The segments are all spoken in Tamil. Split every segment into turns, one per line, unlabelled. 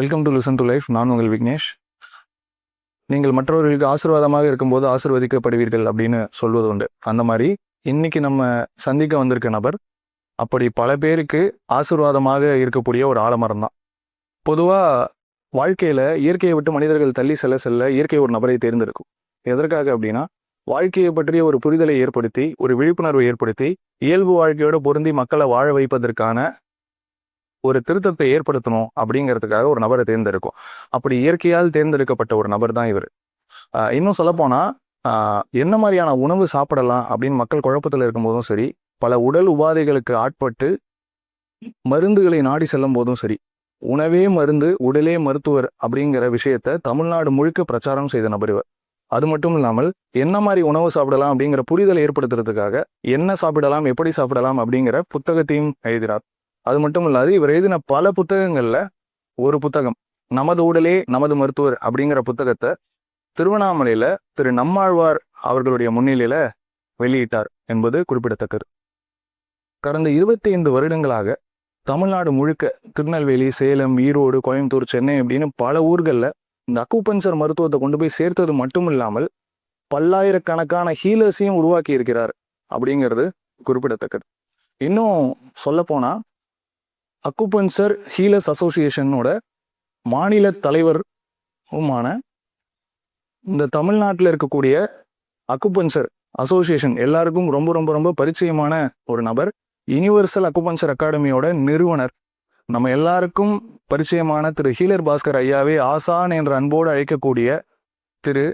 Welcome to listen to life நான் உங்கள் விக்னேஷ். நீங்கள் மற்றவர்களுக்கு ஆசீர்வாதமாக இருக்கும்போது ஆசிர்வதிக்கப்படுவீர்கள் அப்படின்னு சொல்வது உண்டு. அந்த மாதிரி இன்னைக்கு நம்ம சந்திக்க வந்திருக்க நபர் அப்படி பல பேருக்கு ஆசீர்வாதமாக இருக்கக்கூடிய ஒரு ஆலமரம் தான். பொதுவாக வாழ்க்கையில் இயற்கையை விட்டு மனிதர்கள் தள்ளி செல்ல செல்ல இயற்கை ஒரு நபரை தேர்ந்தெடுக்கும். எதற்காக அப்படின்னா வாழ்க்கையை பற்றிய ஒரு புரிதலை ஏற்படுத்தி ஒரு விழிப்புணர்வை ஏற்படுத்தி இயல்பு வாழ்க்கையோடு பொருந்தி மக்களை வாழ வைப்பதற்கான ஒரு திருத்தத்தை ஏற்படுத்தணும் அப்படிங்கிறதுக்காக ஒரு நபரை தேர்ந்தெடுக்கும். அப்படி இயற்கையால் தேர்ந்தெடுக்கப்பட்ட ஒரு நபர் தான் இவர். இன்னும் சொல்லப்போனால் என்ன மாதிரியான உணவு சாப்பிடலாம் அப்படின்னு மக்கள் குழப்பத்தில் இருக்கும்போதும் சரி பல உடல் உபாதைகளுக்கு ஆட்பட்டு மருந்துகளை நாடி செல்லும் போதும் சரி உணவே மருந்து உடலே மருத்துவர் அப்படிங்கிற விஷயத்த தமிழ்நாடு முழுக்க பிரச்சாரம் செய்த நபர் இவர். அது மட்டும் இல்லாமல் என்ன மாதிரி உணவு சாப்பிடலாம் அப்படிங்கிற புரிதலை ஏற்படுத்துறதுக்காக என்ன சாப்பிடலாம் எப்படி சாப்பிடலாம் அப்படிங்கிற புத்தகத்தையும் எழுதினார் அது மட்டும் இல்லாது இவர் எழுதின பல புத்தகங்களில் ஒரு புத்தகம் நமது உடலே நமது மருத்துவர் அப்படிங்கிற புத்தகத்தை திருவண்ணாமலையில திரு நம்மாழ்வார் அவர்களுடைய முன்னிலையில வெளியிட்டார் என்பது குறிப்பிடத்தக்கது. கடந்த இருபத்தி ஐந்து வருடங்களாக தமிழ்நாடு முழுக்க திருநெல்வேலி சேலம் ஈரோடு கோயம்புத்தூர் சென்னை அப்படின்னு பல ஊர்களில் இந்த அக்குபஞ்சர் மருத்துவத்தை கொண்டு போய் சேர்த்தது மட்டும் இல்லாமல் பல்லாயிரக்கணக்கான ஹீலர்ஸையும் உருவாக்கி இருக்கிறார் அப்படிங்கிறது குறிப்பிடத்தக்கது. இன்னும் சொல்லப்போனால் அக்குபஞ்சர் ஹீலர்ஸ் அசோசியேஷனோட மாநில தலைவருமான இந்த தமிழ்நாட்டில் இருக்கக்கூடிய அக்குபஞ்சர் அசோசியேஷன் எல்லாருக்கும் ரொம்ப ரொம்ப ரொம்ப பரிச்சயமான ஒரு நபர். யுனிவர்சல் அக்குபஞ்சர் அகாடமியோட நிறுவனர். நம்ம எல்லாருக்கும் பரிச்சயமான திரு ஹீலர் பாஸ்கர் ஐயாவே ஆசான் என்ற அன்போடு அழைக்கக்கூடிய திரு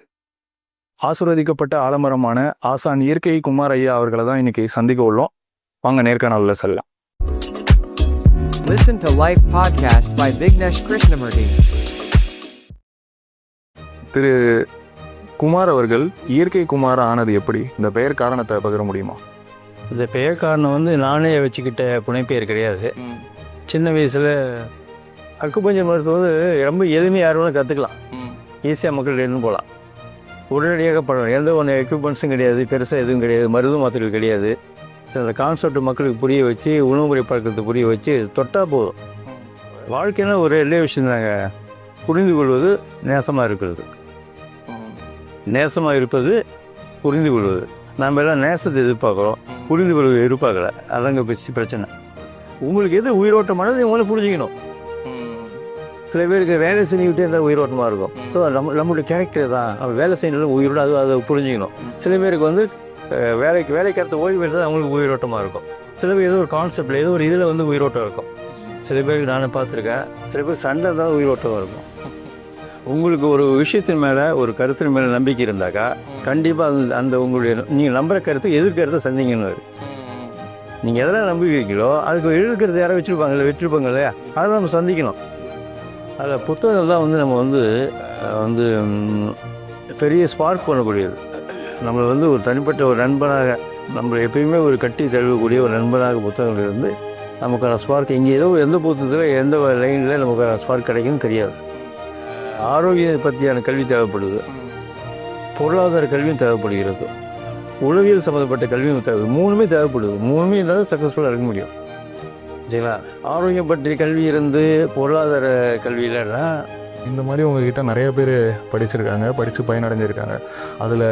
ஆசிர்வதிக்கப்பட்ட ஆலமரமான ஆசான் இயற்கை குமார் ஐயா அவர்களை தான் இன்னைக்கு சந்திக்க உள்ளோம். வாங்க நேர்காணலில் செல்லலாம்.
Listen to Life podcast by Vignesh Krishnamurti.
திரு குமார் அவர்கள் இயற்கை குமார் ஆனது எப்படி? இந்த பெயர் காரணத்தை பகிர முடியுமா?
இந்த பெயர் காரணம் வந்து நானே வச்சுக்கிட்ட புனைப்பெயர் கிடையாது. சின்ன வயசில் அக்குப்பஞ்சர் மருத்துவம் வந்து ரொம்ப எளிமையாக யார் வேணாலும் கற்றுக்கலாம் ஈஸியாக மக்கள் இருந்து போகலாம். உடனடியாக பண்ணலாம் எந்த ஒன்று எக்யூப்மெண்ட்ஸும் கிடையாது. பெருசாக எதுவும் கிடையாது. மருந்து மாத்திரைகள் கிடையாது. அந்த கான்செப்ட் மக்களுக்கு புரிய வச்சு உணவு முறை பழக்கத்தை புரிய வச்சு தொட்டால் போதும். வாழ்க்கைனா ஒரு எல்லைய விஷயம் தாங்க. புரிந்து கொள்வது நேசமாக இருக்கிறது. நேசமாக இருப்பது புரிந்து கொள்வது. நம்ம எல்லாம் நேசத்தை எதிர்பார்க்குறோம். புரிந்து கொள்வது எதிர்பார்க்கல. அதாங்க பெஸ்ட் பிரச்சனை. உங்களுக்கு எது உயிரோட்டமானது உங்களை புரிஞ்சுக்கணும். சில பேருக்கு வேலை செஞ்சுக்கிட்டே இருந்தால் உயிரோட்டமாக இருக்கும். ஸோ நம்ம நம்மளுடைய கேரக்டர் தான். நம்ம வேலை செய்யணும் உயிரோட அது அதை புரிஞ்சுக்கணும். சில பேருக்கு வந்து வேலைக்கு வேலைக்கு அடுத்த ஓய்வு எடுத்தால் அவங்களுக்கு உயிரோட்டமாக இருக்கும். சில பேர் ஏதோ ஒரு கான்செப்டில் ஏதோ ஒரு இதில் வந்து உயிரோட்டம் இருக்கும். சில பேருக்கு நானும் பார்த்துருக்கேன். சில பேர் சண்டை தான் உயிரோட்டமாக இருக்கும். உங்களுக்கு ஒரு விஷயத்தின் மேலே ஒரு கருத்தின் மேலே நம்பிக்கை இருந்தாக்கா கண்டிப்பாக அந்த அந்த உங்களுடைய நீங்கள் நம்புகிற கருத்து எதிர்கருத்தை சந்திங்கன்னு நீங்கள் எதெல்லாம் நம்பிக்கிறீங்களோ அதுக்கு எதிர்க்கிறது யாரோ வச்சுருப்பாங்கல்ல வச்சுருப்பாங்க இல்லையா? அதை நம்ம சந்திக்கணும். அதில் புத்தகங்கள் தான் வந்து நம்ம வந்து வந்து பெரிய ஸ்பார்க் பண்ணக்கூடியது. நம்மளை வந்து ஒரு தனிப்பட்ட ஒரு நண்பனாக நம்மளை எப்பயுமே ஒரு கட்டி தழுவக்கூடிய ஒரு நண்பனாக புத்தகங்கள் இருந்து நமக்கான ஸ்பார்க் இங்கே ஏதோ எந்த புத்தகத்தில் எந்த லைனில் நமக்கான ஸ்பார்க் கிடைக்குன்னு தெரியாது. ஆரோக்கியம் பற்றியான கல்வி தேவைப்படுது. பொருளாதார கல்வியும் தேவைப்படுகிறது. உளவியல் சம்மந்தப்பட்ட கல்வியும் தேவை மூணுமே தேவைப்படுது. மூணுமே இருந்தாலும் சக்ஸஸ்ஃபுல்லாக இருக்க முடியும். சரிங்களா? ஆரோக்கியம் பற்றிய கல்வி இருந்து பொருளாதார கல்வி இல்லைன்னா
இந்த மாதிரி உங்ககிட்ட நிறைய பேர் படிச்சிருக்காங்க படித்து பயனடைஞ்சிருக்காங்க. அதில்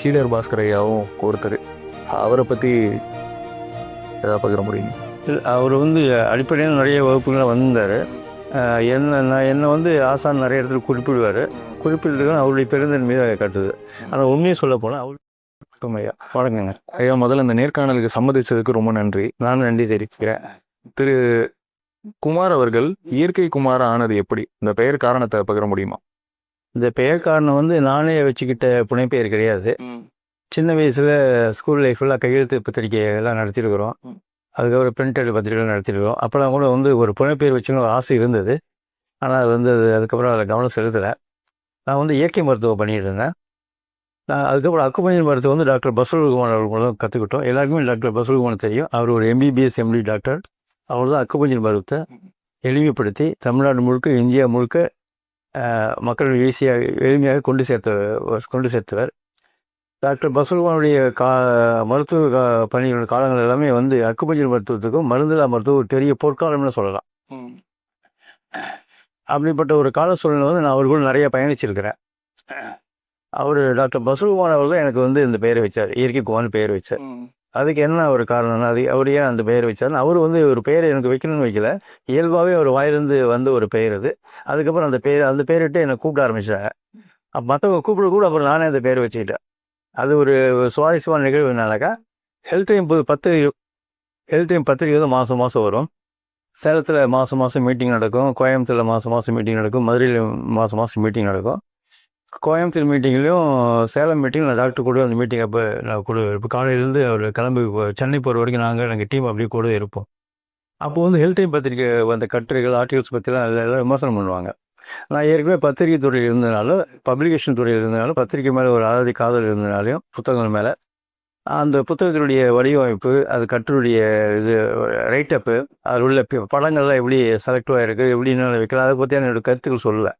ஹீலர் பாஸ்கர் ஐயாவும் ஒருத்தர். அவரை பற்றி ஏதாவது பகிர முடியுமா?
அவர் வந்து அடிப்படையில் நிறைய வகுப்புகளை வந்திருந்தார். என்ன நான் என்னை வந்து ஆசான் நிறைய இடத்துல குறிப்பிடுவார். குறிப்பிட்டு அவருடைய பெருந்தன்மையை அதை காட்டுது. ஆனால் உண்மையை சொல்ல போனால் வணக்கம் ஐயா. வணக்கங்க.
ஐயா முதல்ல இந்த நேர்காணலுக்கு சம்மதிச்சதுக்கு ரொம்ப நன்றி.
நான் நன்றி தெரிவிக்கிறேன்.
திரு குமார் அவர்கள் இயற்கை குமார் ஆனது எப்படி? இந்த பெயர் காரணத்தை பகிர முடியுமா?
இந்த பெயர் காரணம் வந்து நானே வச்சுக்கிட்ட புனைப்பெயர் கிடையாது. சின்ன வயசில் ஸ்கூல் லைஃப்லாம் கையெழுத்து பத்திரிக்கை எல்லாம் நடத்திருக்கிறோம். அதுக்கப்புறம் பிரிண்டட் பத்திரிகைலாம் நடத்திருக்கிறோம். அப்போலாம் கூட வந்து ஒரு புனைப்பெயர் வச்சுன்னு ஒரு ஆசை இருந்தது. ஆனால் அது வந்து அது அதுக்கப்புறம் அதில் கவனம் செலுத்தலை. நான் வந்து இயற்கை மருத்துவம் பண்ணிட்டு இருந்தேன். நான் அதுக்கப்புறம் அக்குபஞ்சர் மருத்துவம் வந்து டாக்டர் பசுல்குமார் அவர்கள் மூலம் கற்றுக்கிட்டோம் எல்லாருக்குமே டாக்டர் பசுல்குமார் தெரியும். அவர் ஒரு எம்பிபிஎஸ் எம்டி டாக்டர் அவர் தான் அக்குபஞ்சர் மருத்துவத்தை எளிமைப்படுத்தி தமிழ்நாடு முழுக்க இந்தியா முழுக்க மக்கள் ஈஸியாக எளிமையாக கொண்டு சேர்த்த கொண்டு சேர்த்தவர். டாக்டர் பசுல்குமாருடைய கா மருத்துவ கா பணிகளோட காலங்கள் எல்லாமே வந்து அக்குபஞ்சர் மருத்துவத்துக்கும் மருந்தில்லா மருத்துவம் ஒரு பெரிய பொற்காலம்னு சொல்லலாம். அப்படிப்பட்ட ஒரு கால சூழ்நிலை வந்து நான் அவர் கூட நிறைய பயணிச்சிருக்கிறேன். அவர் டாக்டர் பசுகுமார் அவர்கள் எனக்கு வந்து இந்த பெயரை வச்சார். இயற்கை குமார்னு பெயர் வச்சார். அதுக்கு என்ன ஒரு காரணம்னா அது அவர் ஏன் அந்த பெயர் வச்சார். அவர் வந்து ஒரு பெயரை எனக்கு வைக்கணும்னு வைக்கல. இயல்பாகவே ஒரு வாயிலிருந்து வந்த ஒரு பெயர் அது. அதுக்கப்புறம் அந்த பெயர் அந்த பேரிட்டு என்னை கூப்பிட ஆரம்பித்தாங்க அப்போ மற்றவங்க கூப்பிட கூட அப்புறம் நானே அந்த பேர் வச்சுக்கிட்டேன். அது ஒரு சுவாரஸ்யமான நிகழ்வுனாலக்கா ஹெல்த் டைம் புது பத்து ஹெல்த் டைம் பத்திரிக்கை வந்து மாதம் மாதம் வரும். சேலத்தில் மாதம் மாதம் மீட்டிங் நடக்கும். கோயம்புத்தூரில் மாதம் மாதம் மீட்டிங் நடக்கும். மதுரையில் மாதம் மாதம் மீட்டிங் நடக்கும். கோயம்புத்தூர் மீட்டிங்லேயும் சேலம் மீட்டிங் நான் டாக்டர் கூட அந்த மீட்டிங் அப்போ நான் கூட இப்போ காலையிலேருந்து அவர் கிளம்பி போ- சென்னை போகிற வரைக்கும் நாங்கள் எங்கள் டீம் அப்படியே கூட இருப்போம். அப்போ வந்து ஹெல்த் டைம் பத்திரிக்கை வந்த கட்டுரைகள் ஆர்டிகல்ஸ் பற்றிலாம் எல்லாம் விமர்சனம் பண்ணுவாங்க. நான் ஏற்கனவே பத்திரிகை துறையில் இருந்தனால பப்ளிகேஷன் துறையில் இருந்தனால பத்திரிக்கை மேலே ஒரு அலாதி காதல் இருந்தனாலையும் புத்தகங்கள் மேலே அந்த புத்தகத்தினுடைய வடிவமைப்பு அது கட்டுரையுடைய இது ரைட்டப்பு அதில் உள்ள படங்கள்லாம் எப்படி செலக்டிவாக இருக்குது எப்படி என்ன வைக்கலாம் அதை பற்றி என்னோடய கருத்துக்கள் சொல்லலை.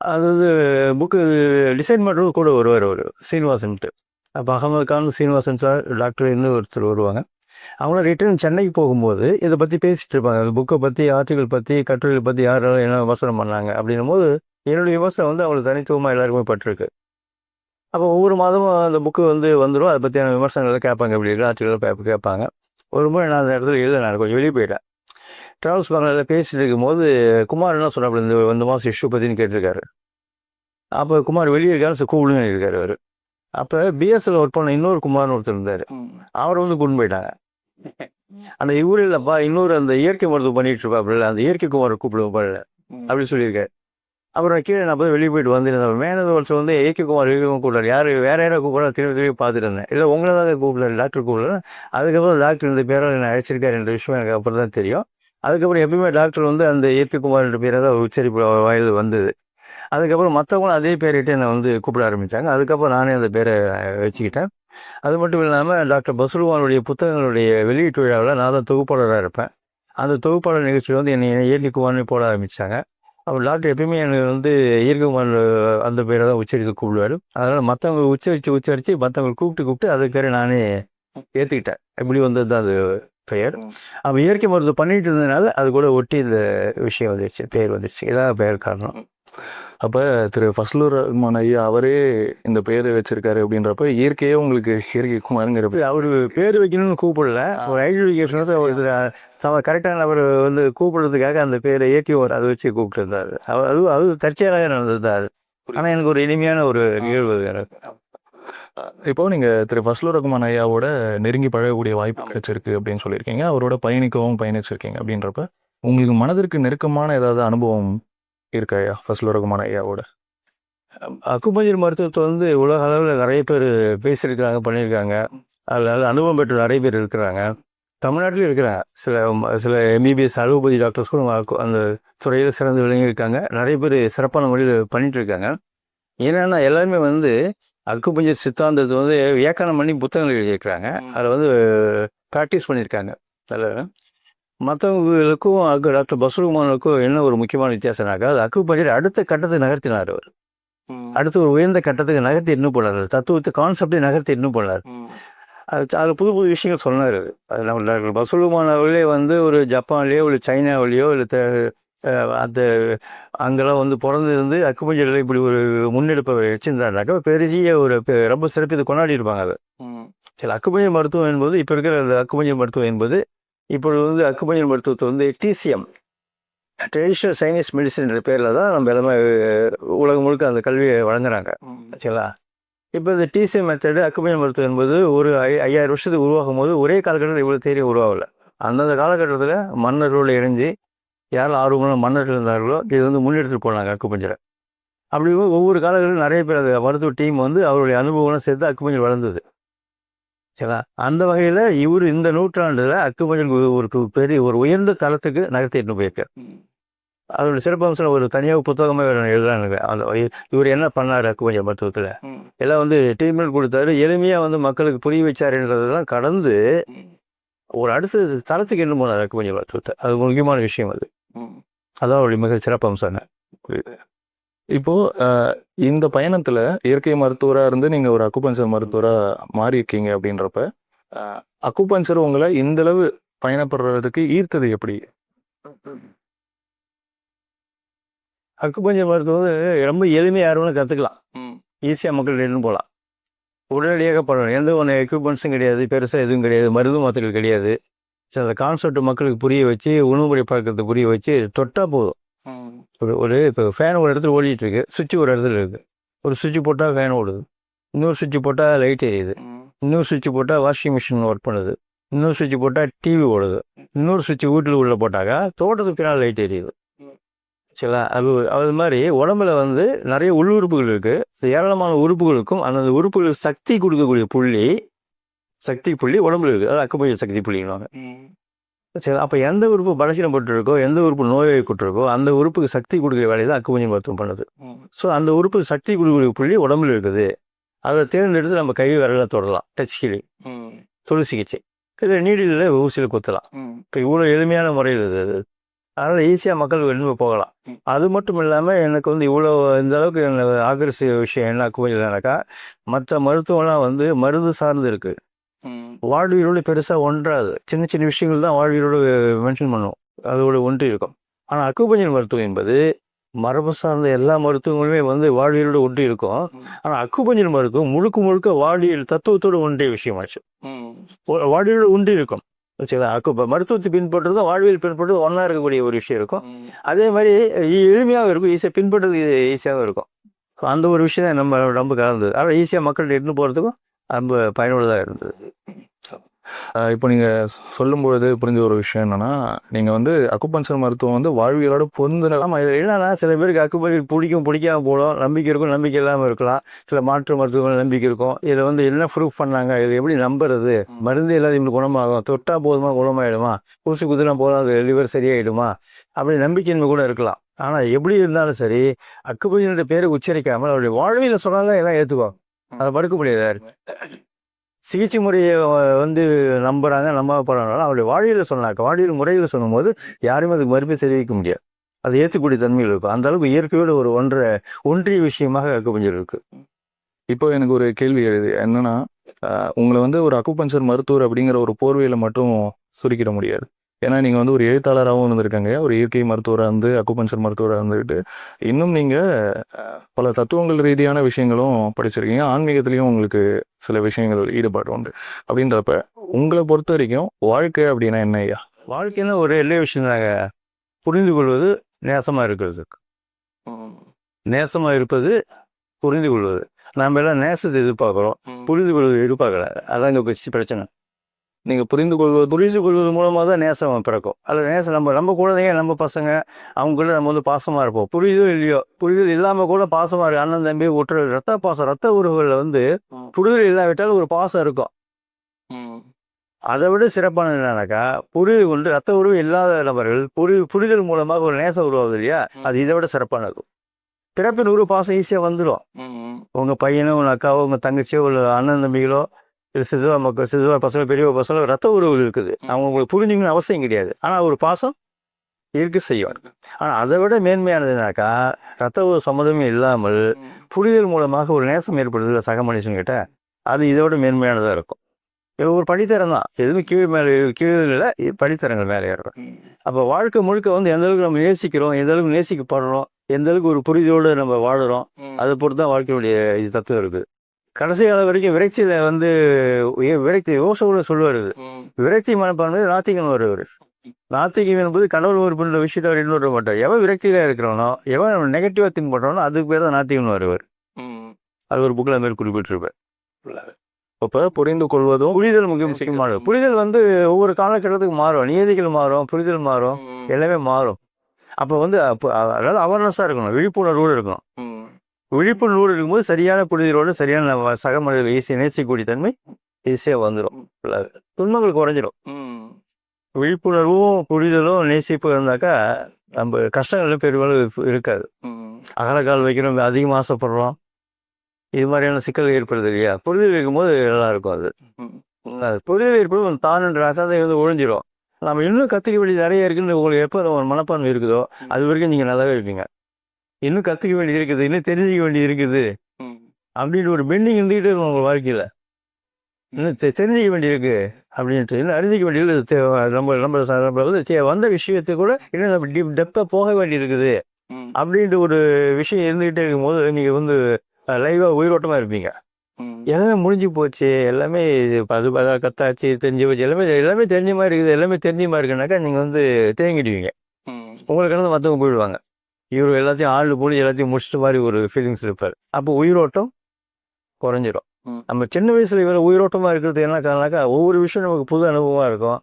அதாவது புக்கு டிசைன் பண்ணுறது கூட வருவார் அவர் சீனிவாசன்ட்டு. அப்போ அகமது கான் சீனிவாசன் சார் டாக்டர் இன்னும் ஒருத்தர் வருவாங்க. அவங்கள ரிட்டர்ன் சென்னைக்கு போகும்போது இதை பற்றி பேசிகிட்டு இருப்பாங்க. புக்கை பற்றி ஆர்டிகல் பற்றி கட்டுரைகள் பற்றி யாராலும் என்ன விமர்சனம் பண்ணாங்க அப்படின்னும் போது என்னுடைய விமர்சனம் வந்து அவங்களுக்கு தனித்துவமாக எல்லாருக்குமே பட்டிருக்கு. அப்போ ஒவ்வொரு மாதமும் அந்த புக்கு வந்து வந்துடும் அதை பற்றியான விமர்சனங்களை கேட்பாங்க. இப்படி இருக்கிற ஆர்டிகளை கேட்பாங்க. ஒரு முறை நான் அந்த இடத்துல இல்லை நான் கொஞ்சம் வெளியே போயிட்டேன். ட்ராவல்ஸ் பேங்கில் பேசிட்டு இருக்கும்போது குமார் என்ன சொன்னாப்புல இந்த இந்த மாதம் இஷ்யூ பற்றின்னு கேட்டிருக்காரு. அப்போ குமார் வெளியே இருக்காரு சார் கூப்பிடுங்க இருக்காரு அவர். அப்போ பிஎஸ்எல் ஒர்க் பண்ண இன்னொரு குமார்னு ஒருத்தர் இருந்தார். அவரை வந்து கொண்டு போயிட்டாங்க. அந்த இவரு இல்லைப்பா இன்னொரு அந்த இயற்கை மருத்துவம் பண்ணிட்டு இருப்பாப்புல அந்த இயற்கை குமாரை கூப்பிடுவோம் பாருங்க அப்படி சொல்லியிருக்காரு. அப்புறம் கீழே நான் போய் வெளியே போயிட்டு வந்துருந்தேன். மேனது வருஷம் வந்து இயற்கை குமார் இயற்கை கூப்பிடாரு யார் வேற யாரை கூப்பிடா திரும்பி திரும்பி பார்த்துட்டு இருந்தேன் இல்லை உங்களை தான் கூப்பிடல டாக்டர் கூப்பிடல. அதுக்கப்புறம் டாக்டர் இந்த பேரை என்னை அழைச்சிருக்காரு என்ற விஷயம் எனக்கு அப்புறம் தான் தெரியும். அதுக்கப்புறம் எப்பயுமே டாக்டர் வந்து அந்த இயற்கை என்ற பேரை தான் உச்சரிப்பு வயது வந்தது. அதுக்கப்புறம் மற்றவங்களும் அதே பேரிட்டு என்னை வந்து கூப்பிட ஆரம்பித்தாங்க அதுக்கப்புறம் நானே அந்த பேரை வச்சுக்கிட்டேன். அது மட்டும் இல்லாமல் டாக்டர் பசுருவானுடைய புத்தகங்களுடைய வெளியீட்டு விழாவில் நான் தான் தொகுப்பாளராக இருப்பேன். அந்த தொகுப்பாளர் நிகழ்ச்சியில் வந்து என்னை இயற்கை குமார்னு போட ஆரம்பித்தாங்க அப்புறம் டாக்டர் எப்பயுமே எனக்கு வந்து ஈர்க்குமார் அந்த பேரை தான் உச்சரித்து கூப்பிடுவார். அதனால் மற்றவங்க உச்சரித்து உச்சரித்து மற்றவங்க கூப்பிட்டு கூப்பிட்டு அதுக்கு பேர் நானே ஏற்றுக்கிட்டேன் இப்படி வந்தது தான் அது பெயர். அப்போ இயற்கை மருத்துவம் பண்ணிட்டு இருந்ததுனால அது கூட ஒட்டி இந்த விஷயம் வந்துருச்சு பேர் வந்துருச்சு. இதான் பெயர் காரணம்.
அப்போ திரு ஃபஸ்லூர் ரஹ்மான் ஐயா அவரே இந்த பேரை வச்சிருக்காரு அப்படின்றப்ப இயற்கையே உங்களுக்கு இயற்கை குமாருங்கிற பேர்
அவர் பேர் வைக்கணும்னு கூப்பிடல. ஒரு ஐடென்டிஃபிகேஷன் ஒரு சில சம கரெக்டான அவர் வந்து கூப்பிடுறதுக்காக அந்த பேரை இயக்கி ஒரு அதை வச்சு கூப்பிட்டுருந்தாரு. அவர் அது அது தற்செயலாக நடந்தது தான் அது. ஆனால் எனக்கு ஒரு இனிமையான ஒரு நிகழ்வு எனக்கு
இப்போ நீங்க திரு ஃபஸ்லூர் ரஹ்மான் ஐயாவோட நெருங்கி பழகக்கூடிய வாய்ப்பு கிடைச்சிருக்கு அப்படின்னு சொல்லியிருக்கீங்க. அவரோட பயணிக்கவும் பயணிச்சிருக்கீங்க அப்படின்றப்ப உங்களுக்கு மனதிற்கு நெருக்கமான ஏதாவது அனுபவம் இருக்கா ஐயா ஃபஸ்லூர் ரஹ்மான் ஐயாவோட
அக்குபஞ்சர் மருத்துவத்தை வந்து உலக அளவில் நிறைய பேர் பேசியிருக்கிறாங்க பண்ணியிருக்காங்க. அதில் அனுபவம் பெற்ற நிறைய பேர் இருக்கிறாங்க. தமிழ்நாட்டிலும் இருக்கிறாங்க. சில சில எம்பிபிஎஸ் அலோபதி டாக்டர்ஸ் கூட அந்த துறையில் சிறந்து விளங்கியிருக்காங்க. நிறைய பேர் சிறப்பான முறையில் பண்ணிட்டு இருக்காங்க. ஏன்னா எல்லாருமே வந்து அக்குபஞ்சர் சித்தாந்தத்தை வந்து வியாக்கரணம் பண்ணி புத்தகங்கள் எழுதியிருக்கிறாங்க. அதில் வந்து ப்ராக்டிஸ் பண்ணியிருக்காங்க. அதில் மற்றவங்களுக்கும் அக்கு டாக்டர் பசுருமானுக்கும் என்ன ஒரு முக்கியமான வித்தியாசம்னாக்கா அது அக்குபஞ்சர் அடுத்த கட்டத்தை நகர்த்தினார் அவர். அடுத்து ஒரு உயர்ந்த கட்டத்துக்கு நகர்த்தி இன்னும் போனார். தத்துவத்தை கான்செப்டே நகர்த்தி இன்னும் போனார். அது அதில் புது புது விஷயங்கள் சொன்னார் அது நம்ம டாக்டர் அவர்களே வந்து ஒரு ஜப்பான்லேயோ இல்லை சைனாவிலேயோ இல்லை அந்த அங்கெல்லாம் வந்து பிறந்து இருந்து அக்குபஞ்சரில் இப்படி ஒரு முன்னெடுப்பை வச்சிருந்தாருனாக்கா பெரிய ஒரு ரொம்ப சிறப்பு கொண்டாடி இருப்பாங்க அதை. சரி அக்குபஞ்சர் மருத்துவம் என்பது இப்போ இருக்கிற அந்த அக்குபஞ்சர் மருத்துவம் என்பது இப்பொழுது வந்து அக்குபஞ்சர் மருத்துவத்தை வந்து டிசிஎம் ட்ரெடிஷ்னல் சைனீஸ் மெடிசன் பேரில் தான் நம்ம எல்லாமே உலகம் முழுக்க அந்த கல்வியை வழங்குறாங்க. சரிங்களா? இப்போ இந்த டிசிஎம் மெத்தடு அக்குபஞ்சர் மருத்துவம் என்பது ஒரு ஐ ஐயாயிரம் வருஷத்துக்கு உருவாகும் போது ஒரே காலகட்டத்தில் இவ்வளோ தேரி உருவாகல. அந்தந்த காலகட்டத்தில் மன்னர்களோடு இணைஞ்சு யாரும் ஆர்வமான மன்னர்கள் இருந்தார்களோ இது வந்து முன்னெடுத்துட்டு போனாங்க அக்குபஞ்சரை அப்படி ஒவ்வொரு காலகட்டத்திலும் நிறைய பேர் அந்த மருத்துவ டீம் வந்து அவருடைய அனுபவம்லாம் சேர்த்து அக்குபஞ்சர் வளர்ந்தது. சரிங்களா? அந்த வகையில் இவர் இந்த நூற்றாண்டில் அக்குபஞ்சர் ஒரு பெரிய ஒரு உயர்ந்த தளத்துக்கு நகர்த்திட்டு போயிருக்கார். அதோட சிறப்பம்சம் ஒரு தனியாக புத்தகமாக எழுதுறாங்க. அந்த இவர் என்ன பண்ணார் அக்குபஞ்சர் மருத்துவத்தில்? எல்லாம் வந்து ட்ரீட்மெண்ட் கொடுத்தாரு. எளிமையாக வந்து மக்களுக்கு புரிய வச்சாருன்றதெல்லாம் கடந்து ஒரு அடுத்த தளத்துக்கு என்ன போனார் அக்குபஞ்சர் மருத்துவத்தை. அது முக்கியமான விஷயம் அது. அதான் அவருடைய மிக சிறப்பம்சம்
இப்போ அஹ், இந்த பயணத்துல இயற்கை மருத்துவரா இருந்து நீங்க ஒரு அக்குபஞ்சர் மருத்துவரா மாறி இருக்கீங்க அப்படின்றப்ப அக்குபஞ்சர் உங்களை இந்த அளவு பயணப்படுறதுக்கு ஈர்த்தது எப்படி?
அக்குப்பஞ்சர் மருத்துவம் வந்து ரொம்ப எளிமையாக யாரும் கற்றுக்கலாம் ஈஸியாக மக்கள் எடுத்துன்னு போகலாம் உடனடியாக பண்ணணும் எந்த ஒன்று எக்யூப்மெண்ட்ஸும் கிடையாது பெருசாக எதுவும் கிடையாது மருந்து மாத்திரைகள் கிடையாது. சரி அந்த கான்செப்ட் மக்களுக்கு புரிய வச்சு உணவுமுறை பழக்கத்தை புரிய வச்சு தொட்டால் போதும். ஒரு இப்போ ஃபேன் ஒரு இடத்துல ஓடிட்டு இருக்கு சுவிட்ச் ஒரு இடத்துல இருக்குது ஒரு சுவிட்ச் போட்டால் ஃபேன் ஓடுது. இன்னொரு சுவிட்ச் போட்டால் லைட் எரியுது. இன்னொரு சுவிட்ச் போட்டால் வாஷிங் மிஷின் ஒர்க் பண்ணுது. இன்னொரு சுவிட்ச் போட்டால் டிவி ஓடுது. இன்னொரு சுவிட்ச் வீட்டில் உள்ள போட்டாக்கா தோட்டத்துக்கு பின்னால் லைட் எரியுது. சரிங்களா? அது அது மாதிரி உடம்புல வந்து நிறைய உள்ளுறுப்புகள் இருக்குது ஏராளமான உறுப்புகளுக்கும் அந்தந்த உறுப்புகளுக்கு சக்தி கொடுக்கக்கூடிய புள்ளி சக்தி புள்ளி உடம்புல இருக்குது. அது அக்குப்பஞ்ச சக்தி புள்ளிங்குவாங்க
ம்.
சரி அப்போ எந்த உறுப்பு பலசீனப்பட்டு இருக்கோ எந்த உறுப்பு நோயை இருக்கோ அந்த உறுப்புக்கு சக்தி கொடுக்குற வேலையை தான் அக்குப்பஞ்ச மருத்துவம் பண்ணுது. ஸோ அந்த உறுப்புக்கு சக்தி கொடுக்கக்கூடிய புள்ளி உடம்புல இருக்குது. அதை தேர்ந்தெடுத்து நம்ம கை விரல தொடலாம். டச் ஹீலிங்
ம்.
தொழு சிகிச்சை. இல்லை நீடில் ஊசியில் குத்தலாம். இப்போ இவ்வளோ எளிமையான முறையில் இது அது அதனால் ஈஸியாக மக்கள் வெளியே போகலாம். அது மட்டும் இல்லாமல் எனக்கு வந்து இவ்வளோ இந்த அளவுக்கு ஆகர்ஷிய விஷயம் என்ன இல்லைனாக்கா மற்ற மருத்துவம்லாம் வந்து மருந்து சார்ந்து இருக்குது
ம்.
வாழ்வியலோடு பெருசாக ஒன்றாது. சின்ன சின்ன விஷயங்கள் தான் வாழ்வியலோடு மென்ஷன் பண்ணும். அதோட ஒன்றி இருக்கும். ஆனால் அக்குபஞ்சர் மருத்துவம் என்பது மரபு சார்ந்த எல்லா மருத்துவங்களுமே வந்து வாழ்வியலோடு ஒன்றி இருக்கும். ஆனால் அக்குபஞ்சர் மருத்துவம் முழுக்க முழுக்க வாழ்வியல் தத்துவத்தோடு ஒன்றிய விஷயமாச்சு. வாழ்வியலோடு ஒன்றி இருக்கும். சரிங்களா? அக்கு மருத்துவத்தை பின்பற்றுறதும் வாழ்வியல் பின்பற்றுறது ஒன்றா இருக்கக்கூடிய ஒரு விஷயம் இருக்கும். அதே மாதிரி எளிமையாகவும் இருக்கும். ஈஸியாக பின்பற்றுறது ஈஸியாகவும் இருக்கும். அந்த ஒரு விஷயம் தான் நம்ம ரொம்ப கலந்தது. ஆனால் ஈஸியாக மக்கள் எடுத்துன்னு போகிறதுக்கும் ரொம்ப பயனுள்ளதாக இருந்தது.
இப்போ நீங்கள் சொல்லும்பொழுது புரிஞ்ச ஒரு விஷயம் என்னன்னா நீங்கள் வந்து அக்குபஞ்சர் மருத்துவம் வந்து வாழ்வியலோட
இது என்னன்னா சில பேருக்கு அக்குப்பஞ்சர் பிடிக்கும் பிடிக்காம போடும் நம்பிக்கை இருக்கும் நம்பிக்கை இல்லாமல் இருக்கலாம். சில மாற்று மருத்துவங்கள் நம்பிக்கை இருக்கும். இதில் வந்து என்ன ப்ரூஃப் பண்ணாங்க இது எப்படி நம்புறது. மருந்து எல்லாத்தையும் குணமாகும். தொட்டா போதுமா குணமாயிடுமா? ஊசி குதிரை போதும் அது லிவர் சரியாயிடுமா? அப்படி நம்பிக்கையின்மை கூட இருக்கலாம். ஆனால் எப்படி இருந்தாலும் சரி அக்குப்பஞ்சனுடைய பேரை உச்சரிக்காமல் அவருடைய வாழ்வியல சொன்னாலும் எல்லாம் ஏற்றுக்குவாங்க அதை மறுக்க முடியாது. சிகிச்சை முறையை வந்து நம்புறாங்க நம்ப போறாங்க அவருடைய வாழ்வியல சொன்னாக்க வாழ்வியல் முறையில் சொல்லும்போது யாருமே அதுக்கு மறுப்பே தெரிவிக்க முடியாது. அது ஏற்றுக்கூடிய தன்மையில் இருக்கும். அந்த அளவுக்கு இயற்கையோட ஒரு ஒன்றை ஒன்றிய விஷயமாக இருக்கு.
இப்போ எனக்கு ஒரு கேள்வி எழுது. என்னன்னா உங்களை வந்து ஒரு அக்குபஞ்சர் மருத்துவர் அப்படிங்கிற ஒரு போர்வையில மட்டும் சுருக்கிட முடியாது. ஏன்னா நீங்க வந்து ஒரு எழுத்தாளராகவும் இருந்திருக்காங்க. ஒரு இயற்கை மருத்துவராக இருந்து அக்குபஞ்சர் மருத்துவராக இருந்துக்கிட்டு இன்னும் நீங்க ஆஹ், பல தத்துவங்கள் ரீதியான விஷயங்களும் படிச்சிருக்கீங்க. ஆன்மீகத்திலையும் உங்களுக்கு சில விஷயங்கள் ஈடுபாடு உண்டு. அப்படின்றப்ப உங்களை பொறுத்த வரைக்கும் வாழ்க்கை அப்படின்னா என்ன ஐயா?
வாழ்க்கைன்னா ஒரு எல்லை விஷயம் தாங்க புரிந்து கொள்வது நேசமாக இருக்கிறது நேசமாக இருப்பது புரிந்து கொள்வது நாம எல்லாம் நேசத்தை எதிர்பார்க்குறோம். புரிந்து கொள்வது எதிர்பார்க்கல. அதான் இங்கே பிரச்ச- பிரச்சனை.
நீங்க புரிந்து கொள்வது
புரிந்து கொள்வது மூலமாக தான் நேசம் பிறக்கும். அதில் நேசம் நம்ம நம்ம குழந்தைங்க நம்ம பசங்க அவங்க கூட நம்ம வந்து பாசமாக இருப்போம். புரியுதோ இல்லையோ? புரிதல் இல்லாமல் கூட பாசமாக இருக்கு அண்ணன் தம்பி ஒற்று ரத்த பாசம் ரத்த உறவுகளில் வந்து. புரிதல் இல்லாவிட்டால் ஒரு பாசம் இருக்கும். அதை விட சிறப்பானது என்னன்னாக்கா புரிதல் கொண்டு ரத்த உறவு இல்லாத நபர்கள் புரி புரிதல் மூலமாக ஒரு நேசம் உருவாகுது இல்லையா? அது இதை விட சிறப்பானது. பிறப்பின் உருவ பாசம் ஈஸியாக வந்துடும் உங்கள் பையனோ உங்கள் அக்காவோ உங்கள் தங்கச்சியோ ஒரு அண்ணன் தம்பிகளோ சிசுவா மக்கள் சிசுவா பசங்க பெரியவ பசங்க ரத்த உறவு இருக்குது. அவங்க உங்களுக்கு புரிஞ்சுக்கணும்னு அவசியம் கிடையாது. ஆனால் ஒரு பாசம் இருக்க செய்யும். ஆனால் அதை விட மேன்மையானதுனாக்கா ரத்த உறவு சம்மதமே இல்லாமல் புரிதல் மூலமாக ஒரு நேசம் ஏற்படுது சக மனுஷங்கிட்ட அது இதை விட மேன்மையானதாக இருக்கும். ஒரு படித்தரம் தான். எதுவுமே கீழ் மேலே கீழே இல்லை இது படித்தரங்கள் மேலே இருக்கும் அப்போ வாழ்க்கை முழுக்க வந்து எந்த அளவுக்கு நம்ம நேசிக்கிறோம் எந்த அளவுக்கு நேசிக்கப்படுறோம் எந்த அளவுக்கு ஒரு புரிதலோடு நம்ம வாழுறோம் அதை பொறுத்து தான் வாழ்க்கையுடைய இது தத்துவம் இருக்குது. கடைசி காலம் வரைக்கும் விரக்தியில் வந்து விரக்தி யோசோட சொல்லுவார் இது விரக்தி மனப்பான்மை நாத்திகன் வருவார் நாத்திகம் என்பது கடவுள் ஒரு விஷயத்தை அவர் இன்னொரு மாட்டார் எவன் விரக்தியில் இருக்கிறவனோ எவன் நெகட்டிவாக திங்க் பண்ணுறானோ அதுக்கு பேர் தான் நாத்திகன் வருவார் அது ஒரு புக்கில் மேல் குறிப்பிட்டிருப்பார்.
அப்ப புரிந்து கொள்வதும்
புரிதல் மிக முக்கியமானது. புரிதல் வந்து ஒவ்வொரு காலகட்டத்துக்கு மாறும். நியதிகள் மாறும் புரிதல் மாறும் எல்லாமே மாறும். அப்போ வந்து அப்போ அதாவது அவேர்னஸாக இருக்கணும் விழிப்புணர்வோடு இருக்கணும். விழிப்புணர்வோடு இருக்கும்போது சரியான புரிதலோடு சரியான சக மனிதர்கள் ஈஸியாக நேசிக்கக்கூடிய தன்மை ஈஸியாக வந்துடும் துன்பங்கள் குறைஞ்சிரும். விழிப்புணர்வும் புரிதலும் நேசிப்பு இருந்தாக்கா நம்ம கஷ்டங்கள் பெரும்பாலும் இருக்காது. அகலக்கால் வைக்கிறோம் அதிகமாக ஆசைப்படுறோம். இது மாதிரியான சிக்கல் ஏற்படுது இல்லையா? புரிதல் இருக்கும்போது நல்லா இருக்கும் அது அது புரிதல் ஏற்படும் தான் என்ற அசாதை வந்து ஒழிஞ்சிரும். நம்ம இன்னும் கற்றுக்க வேண்டியது நிறைய இருக்குன்னு உங்களுக்கு எப்போ ஒரு மனப்பான்மை இருக்குதோ அது வரைக்கும் நீங்கள் நல்லாவே இருப்பீங்க. இன்னும் கற்றுக்க வேண்டியது இருக்குது இன்னும் தெரிஞ்சுக்க வேண்டியது இருக்குது அப்படின்னு ஒரு பெண்டிங் இருந்துகிட்டே இருக்கும் உங்கள் வாழ்க்கையில். இன்னும் தெரிஞ்சுக்க வேண்டியிருக்கு அப்படின்ட்டு இன்னும் அறிஞ்சிக்க வேண்டியது நம்ம நம்ம நம்ம வந்து வந்த விஷயத்தை கூட இன்னும் நம்ம டீப் டெப்த்தாக போக வேண்டியிருக்குது அப்படின்ட்டு ஒரு விஷயம் இருந்துகிட்டே இருக்கும்போது நீங்கள் வந்து லைவாக உயிரோட்டமாக இருப்பீங்க. எல்லாமே முடிஞ்சு போச்சு எல்லாமே அது பதா கத்தாச்சு தெரிஞ்சு போச்சு எல்லாமே எல்லாமே தெரிஞ்ச மாதிரி இருக்குது எல்லாமே தெரிஞ்ச மாதிரி இருக்குனாக்கா நீங்கள் வந்து தேங்கிடுவீங்க. உங்களுக்கு கடந்து மற்றவங்க போயிடுவாங்க. இவர் எல்லாத்தையும் ஆள் போய் எல்லாத்தையும் முடிச்சிட்ட மாதிரி ஒரு ஃபீலிங்ஸ் இருப்பார். அப்போ உயிரோட்டம் குறைஞ்சிரும். நம்ம சின்ன வயசுல இவ்வளோ உயிரோட்டமாக இருக்கிறது என்ன காரணம்னாக்கா ஒவ்வொரு விஷயம் நமக்கு புது அனுபவமாக இருக்கும்.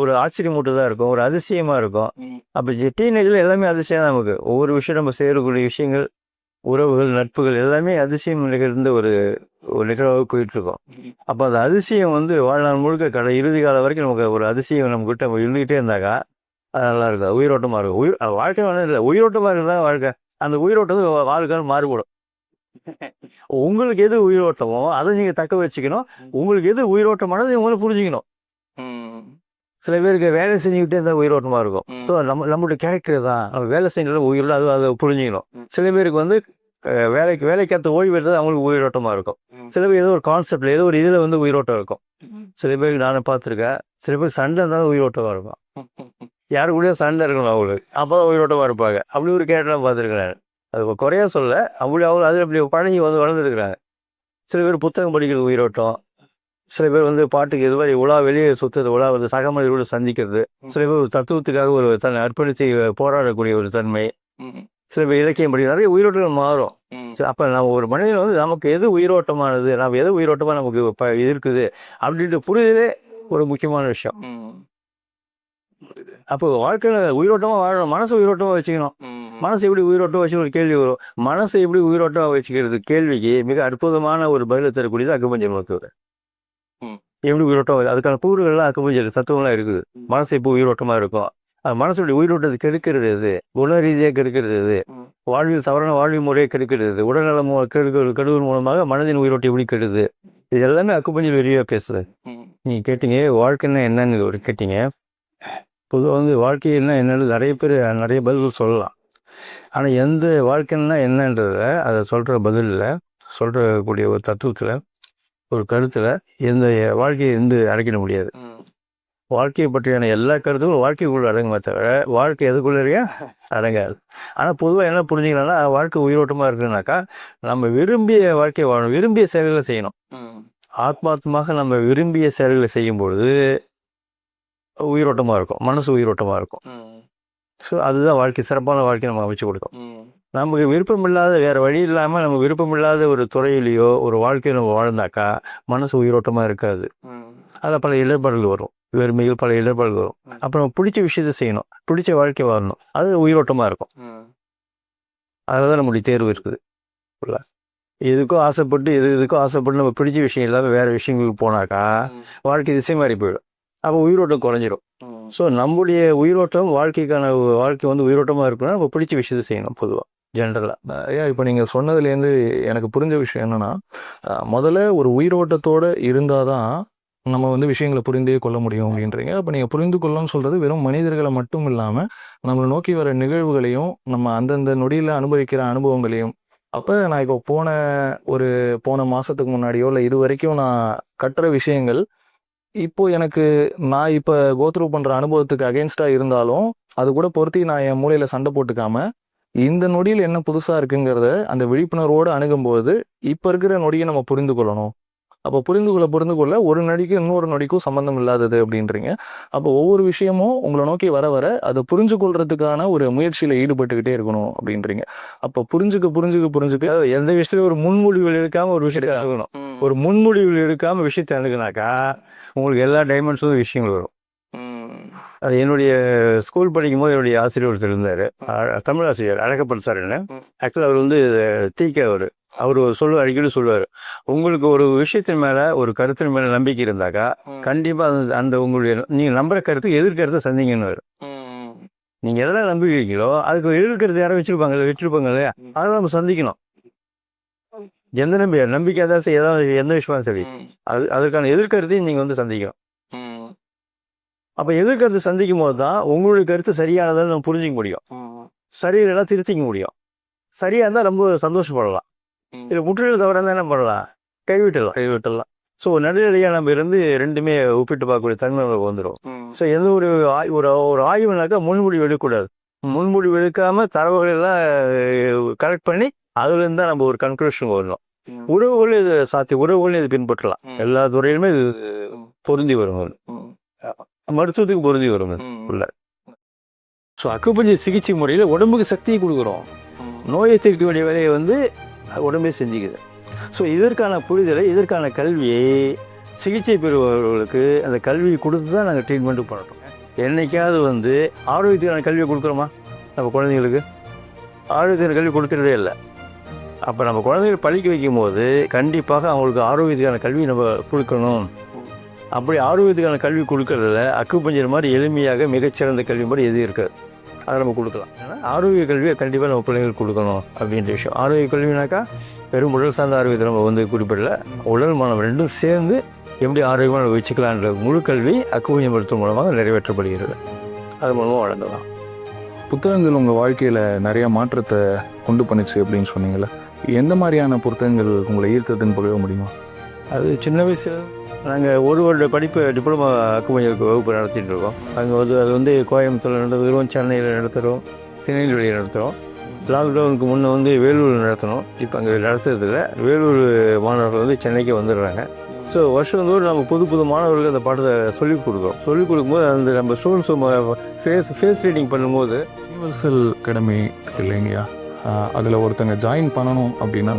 ஒரு ஆச்சரியமூட்டதாக இருக்கும். ஒரு அதிசயமாக இருக்கும். அப்போ டீனேஜில் எல்லாமே அதிசயம் தான் நமக்கு. ஒவ்வொரு விஷயம் நம்ம செய்யக்கூடிய விஷயங்கள் உறவுகள் நட்புகள் எல்லாமே அதிசயம் நிகழ்ந்த ஒரு ஒரு நிகழ்வாக போயிட்டுருக்கோம். அப்போ அந்த அதிசயம் வந்து வாழ்நாள் முழுக்க கடை இறுதி காலம் வரைக்கும் நமக்கு ஒரு அதிசயம் நம்மக்கிட்ட இருந்துக்கிட்டே இருந்தாக்கா அது நல்லா இருக்கும் உயிரோட்டமாக இருக்கும். உயிர் வாழ்க்கை வந்து இல்லை உயிரோட்டமாக இருந்தால் வாழ்க்கை. அந்த உயிரோட்டம் வந்து வாழ்க்கை மாறுபடும். உங்களுக்கு எது உயிரோட்டமோ அதை நீங்கள் தக்க வச்சுக்கணும். உங்களுக்கு எது உயிரோட்டமானது உங்களை புரிஞ்சுக்கணும். சில பேருக்கு வேலை செஞ்சுக்கிட்டே இருந்தால் உயிரோட்டமாக இருக்கும். ஸோ நம்ம நம்மளுடைய கேரக்டர் தான். நம்ம வேலை செஞ்சது உயிரோட அது அதை புரிஞ்சுக்கணும். சில பேருக்கு வந்து வேலைக்கு வேலைக்கேற்ற ஓய்வு எடுத்தது அவங்களுக்கு உயிரோட்டமாக இருக்கும். சில பேர் ஏதோ ஒரு கான்செப்டில் ஏதோ ஒரு இதில் வந்து உயிரோட்டம் இருக்கும். சில பேருக்கு நானே பார்த்துருக்கேன். சில பேர் சண்டை இருந்தாலும் உயிரோட்டமாக இருக்கும். யாரு கூட சண்டை இருக்கணும் அவங்களுக்கு. அப்போ தான் உயிரோட்டமாக இருப்பாங்க. அப்படி ஒரு கேரக்டர்லாம் பார்த்துருக்கிறேன் அது குறையா சொல்ல அப்படி அவங்க அதில் அப்படி பழகி வந்து வளர்ந்துருக்குறாங்க சில பேர் புத்தகம் படிக்கிறது உயிரோட்டம். சில பேர் வந்து பாட்டுக்கு இது மாதிரி உலா வெளியே சுற்றுறது உலா வந்து சக மனிதரோடு சந்திக்கிறது. சில பேர் ஒரு தத்துவத்துக்காக ஒரு தன்னை அர்ப்பணித்து போராடக்கூடிய ஒரு தன்மை. சில பேர் இலக்கியம் படி நிறைய உயிரோட்டங்கள் மாறும். அப்ப நம்ம ஒரு மனிதன் வந்து நமக்கு எது உயிரோட்டமானது நம்ம எது உயிரோட்டமா நமக்கு இருக்குது அப்படின்ட்டு புரிதலே ஒரு முக்கியமான விஷயம். அப்போ வாழ்க்கையில உயிரோட்டமா வாழணும் மனசை உயிரோட்டமா வச்சுக்கணும். மனசை எப்படி உயிரோட்டமா வச்சு ஒரு கேள்வி வரும். மனசை எப்படி உயிரோட்டமா வச்சுக்கிறது? கேள்விக்கு மிக அற்புதமான ஒரு பதிலை தரக்கூடியது அக்குபஞ்சர் மருத்துவர். எப்படி உயிரோட்டம்? அதுக்கான கூறுகள்லாம் அக்குபஞ்சர் தத்துவம்லாம் இருக்குது. மனசு இப்போ உயிரோட்டமா இருக்கும்? மனசுடைய உயிரோட்டத்தை கெடுக்கிறது எது? குண ரீதியாக கெடுக்கிறது
ம்.
வாழ்வில் தவறான வாழ்வு முறையை கெடுக்கிறது? உடல்நலம் கெடுவதன் மூலமாக மனதின் உயிரோட்டம் எப்படி கெடுது? இது எல்லாமே அக்குபஞ்சர் வெளியாக பேசுது நீங்கள் கேட்டீங்க வாழ்க்கைன்னா என்னன்னு ஒரு கேட்டீங்க. பொதுவாக வந்து வாழ்க்கைன்னா என்னன்னு நிறைய பேர் நிறைய பதில் சொல்லலாம். ஆனால் எந்த வாழ்க்கைன்னா என்னன்றத அதை சொல்கிற பதிலில் சொல்கிறக்கூடிய ஒரு தத்துவத்தில் ஒரு கருத்தில் எந்த வாழ்க்கையை வந்து அடைக்கிட முடியாது. வாழ்க்கையை பற்றியான எல்லா கருத்துக்கும் வாழ்க்கைக்குள்ள அடங்குமே தவிர வாழ்க்கை எதுக்குள்ளேயே அடங்காது. ஆனால் பொதுவாக என்ன புரிஞ்சுக்கலாம்னா வாழ்க்கை உயிரோட்டமாக இருக்குனாக்கா நம்ம விரும்பிய வாழ்க்கையை வாழணும். விரும்பிய செயல்களை செய்யணும்.
ம்,
ஆத்மார்த்தமாக நம்ம விரும்பிய செயல்களை செய்யும் பொழுது உயிரோட்டமாக இருக்கும். மனசு உயிரோட்டமாக இருக்கும். ஸோ அதுதான் வாழ்க்கை. சிறப்பான வாழ்க்கை நம்ம அமைச்சு கொடுக்கும். நமக்கு விருப்பமில்லாத வேறு வழி இல்லாமல் நம்ம விருப்பமில்லாத ஒரு துறையிலையோ ஒரு வாழ்க்கையை நம்ம வாழ்ந்தாக்கா மனசு உயிரோட்டமாக இருக்காது. அதில் பல இடர்பாடுகள் வரும். வெறுமைகள் பல இடர்பாடுகள் வரும்.
ம்.
அப்புறம் பிடிச்ச விஷயத்த செய்யணும். பிடிச்ச வாழ்க்கை வாழணும். அது உயிரோட்டமாக இருக்கும். அதில் தான் நம்முடைய தேர்வு இருக்குது. ஃபுல்லாக எதுக்கோ ஆசைப்பட்டு எது எதுக்கோ ஆசைப்பட்டு நம்ம பிடிச்ச விஷயம் இல்லாமல் வேறு விஷயங்களுக்கு போனாக்கா வாழ்க்கை திசை மாறி போயிடும். அப்போ உயிரோட்டம் குறைஞ்சிரும். ஸோ நம்முடைய உயிரோட்டம் வாழ்க்கைக்கான வாழ்க்கை வந்து உயிரோட்டமாக இருக்கணும்னா நம்ம பிடிச்ச விஷயத்த செய்யணும் பொதுவாக ஜென்ரலாக
ஐயா இப்போ நீங்கள் சொன்னதுலேருந்து எனக்கு புரிஞ்ச விஷயம் என்னன்னா முதல்ல ஒரு உயிரோட்டத்தோடு இருந்தால் தான் நம்ம வந்து விஷயங்களை புரிந்தே கொள்ள முடியும் அப்படின்றீங்க. அப்போ நீங்கள் புரிந்து கொள்ளணும்னு சொல்கிறது வெறும் மனிதர்களை மட்டும் இல்லாமல் நம்மளை நோக்கி வர நிகழ்வுகளையும் நம்ம அந்தந்த நொடியில் அனுபவிக்கிற அனுபவங்களையும் அப்போ நான் இப்போ போன ஒரு போன மாதத்துக்கு முன்னாடியோ இல்லை இது வரைக்கும் நான் கட்டுற விஷயங்கள் இப்போ எனக்கு நான் இப்போ கோத்ரூ பண்ணுற அனுபவத்துக்கு அகேன்ஸ்டாக இருந்தாலும் அது கூட பொருத்தி நான் என் மூலையில் சண்டை போட்டுக்காம இந்த நொடியில் என்ன புதுசாக இருக்குங்கிறத அந்த விழிப்புணர்வோடு அணுகும்போது இப்போ இருக்கிற நொடியை நம்ம புரிந்து கொள்ளணும். அப்போ புரிந்து கொள்ள புரிந்து கொள்ள ஒரு நொடிக்கு இன்னொரு நொடிக்கும் சம்மந்தம் இல்லாதது அப்படின்றீங்க. அப்போ ஒவ்வொரு விஷயமும் உங்களை நோக்கி வர வர அதை புரிஞ்சு கொள்றதுக்கான ஒரு முயற்சியில் ஈடுபட்டுக்கிட்டே இருக்கணும் அப்படின்றீங்க. அப்போ புரிஞ்சுக்க புரிஞ்சுக்க புரிஞ்சுக்க
எந்த விஷயத்துலையும் ஒரு முன்மொழிவுகள் எடுக்காமல் ஒரு விஷயத்தை அணுகணும்
ஒரு
ஒரு முன்மொழிவுகள் எடுக்காமல் விஷயத்தை அணுகுனாக்கா உங்களுக்கு எல்லா டைமென்ஷனும் விஷயங்கள் வரும். அது என்னுடைய ஸ்கூல் படிக்கும் போது என்னுடைய ஆசிரியர் ஒருத்தர் இருந்தார். தமிழ் ஆசிரியர் அழகப்பன் சார் என்ன. ஆக்சுவலாக அவர் வந்து தீக்க அவர். அவர் சொல்லுவார் அடிக்கடி சொல்லுவார். உங்களுக்கு ஒரு விஷயத்தின் மேலே ஒரு கருத்தின் மேலே நம்பிக்கை இருந்தாக்கா கண்டிப்பாக அந்த அந்த உங்களுடைய நீங்கள் நம்புற கருத்து எதிர்கருத்தை சந்திங்கன்னு நீங்கள் எதெல்லாம் நம்பிக்கிறீங்களோ அதுக்கு எதிர்கருத்து யாரும் வச்சுருப்பாங்க வச்சுருப்பாங்க இல்லையா. அதை நம்ம சந்திக்கணும். எந்த நம்பி நம்பிக்கை ஏதாவது ஏதாவது எந்த விஷயமா சரி. அது அதற்கான எதிர்கருத்தையும் நீங்கள் வந்து சந்திக்கணும். அப்போ எதிர்கருத்து சந்திக்கும் போது தான் உங்களுடைய கருத்து சரியானதை நம்ம புரிஞ்சிக்க முடியும். சரியில்லைனா திருத்திக்க முடியும். சரியாக இருந்தால் ரொம்ப சந்தோஷப்படலாம். இது முற்றிலும் தவிர இருந்தால் என்ன பண்ணலாம்? கைவிட்டுடலாம். கைவிட்டுடலாம். ஸோ நடுநிலையாக நம்ம இருந்து ரெண்டுமே ஒப்பிட்டு பார்க்கக்கூடிய தன்மை நமக்கு வந்துடும் ஸோ எந்த ஒரு ஆய் ஒரு ஒரு ஆய்வுனாக்கா முன்மொழி எடுக்கக்கூடாது. முன்முடிவு எடுக்காமல் தரவுகள் எல்லாம் கரெக்ட் பண்ணி அதுலேருந்து தான் நம்ம ஒரு கன்க்ளூஷன் வரணும். உறவுகளும் இது சாத்திய உறவுகளும் இது பின்பற்றலாம். எல்லா துறையிலுமே இது பொருந்தி வரும். மருத்துவத்துக்கு பொருந்தி வரும். உள்ள. ஸோ அக்குப்பஞ்சர் சிகிச்சை முறையில் உடம்புக்கு சக்தியை கொடுக்குறோம். நோயை தீர்க்க வேண்டிய வேலையை வந்து உடம்பே செஞ்சுக்குது. ஸோ இதற்கான புரிதலை இதற்கான கல்வியை சிகிச்சை பெறுபவர்களுக்கு அந்த கல்வியை கொடுத்து தான் நாங்கள் ட்ரீட்மெண்ட்டு பண்ணுறோம் என்னைக்காவது வந்து ஆரோக்கியத்துக்கான கல்வியை கொடுக்குறோமா? நம்ம குழந்தைங்களுக்கு? ஆரோக்கியத்துக்கான கல்வி கொடுக்கறதே இல்லை. அப்போ நம்ம குழந்தைகளை படிக்க வைக்கும் போது கண்டிப்பாக அவங்களுக்கு ஆரோக்கியத்துக்கான கல்வி நம்ம கொடுக்கணும். அப்படி ஆரோக்கியத்துக்கான கல்வி கொடுக்கறதுல அக்குப்பஞ்சர் மாதிரி எளிமையாக மிகச்சிறந்த கல்வி மாதிரி எதுவும் இருக்காது அதை நம்ம கொடுக்கலாம். ஏன்னா ஆரோக்கிய கல்வியை கண்டிப்பாக நம்ம பிள்ளைங்களுக்கு கொடுக்கணும் அப்படின்ற விஷயம். ஆரோக்கிய கல்வினாக்கா வெறும் உடல் சார்ந்த ஆரோக்கியத்தை நம்ம வந்து குறிப்பிடல. உடல் மனம் ரெண்டும் சேர்ந்து எப்படி ஆரோக்கியமாக நம்ம வச்சுக்கலான்ற முழு கல்வி அக்குப்பஞ்சர் மருத்துவம் மூலமாக நிறைவேற்றப்படுகிறது. அது மூலமாக வழங்கலாம்
புத்தகங்கள் உங்கள் வாழ்க்கையில் நிறைய மாற்றத்தை கொண்டு பண்ணிச்சு அப்படின்னு சொன்னீங்களே எந்த மாதிரியான புத்தகங்கள் உங்களை ஈர்த்ததுன்னு பகிர முடியுமா?
அது சின்ன வயசில் நாங்கள் ஒரு வருட படிப்பு டிப்ளமா அக்குப்பஞ்சருக்கு வகுப்பு நடத்திட்டு இருக்கோம். அங்கே வந்து அது வந்து கோயம்புத்தூரில் நடத்துகிறோம் சென்னையில் நடத்துகிறோம் திருநெல்வேலியில் நடத்துகிறோம் லாக்டவுனுக்கு முன்னே வந்து வேலூர் நடத்தணும் இப்போ அங்கே நடத்துறதில்ல. வேலூர் மாணவர்கள் வந்து சென்னைக்கு வந்துடுறாங்க. ஸோ வருஷந்தோறும் நம்ம புது புது மாணவர்களுக்கு அந்த பாடத்தை சொல்லிக் கொடுக்குறோம். சொல்லிக் கொடுக்கும்போது அந்த நம்ம ஸ்டூடெண்ட்ஸ் ஃபேஸ் ஃபேஸ் ரீடிங் பண்ணும்போது
யூனிவர்சல் அகாடமி இல்லைங்கய்யா? அதில் ஒருத்தங்க ஜாயின் பண்ணணும் அப்படின்னா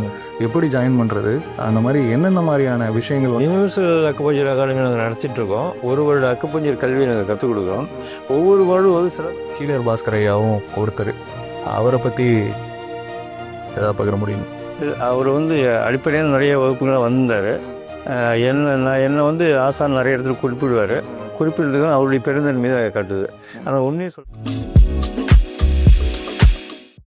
எப்படி ஜாயின் பண்ணுறது அந்த மாதிரி என்னென்ன மாதிரியான விஷயங்கள்
யுனிவர்சல் அக்குப்பஞ்சர் அகாடமி நாங்கள் நடத்திட்டு இருக்கோம். ஒரு வருட அக்குப்பஞ்சர் கல்வியை நாங்கள் கற்றுக் கொடுக்குறோம். ஒவ்வொரு வருடம் வந்து சில
சீனியர் பாஸ்கர் ஐயாவும் ஒருத்தர். அவரை பற்றி ஏதாவது பகிர முடியும்?
அவர் வந்து அடிப்படையில் நிறைய வகுப்புகளாக வந்தார் என்ன நான் என்னை வந்து ஆசான் நிறைய இடத்துல குறிப்பிடுவார். குறிப்பிடுறதுக்கு அவருடைய பெருந்தன்மை தான் காட்டுது ஆனால் உண்மையை சொல்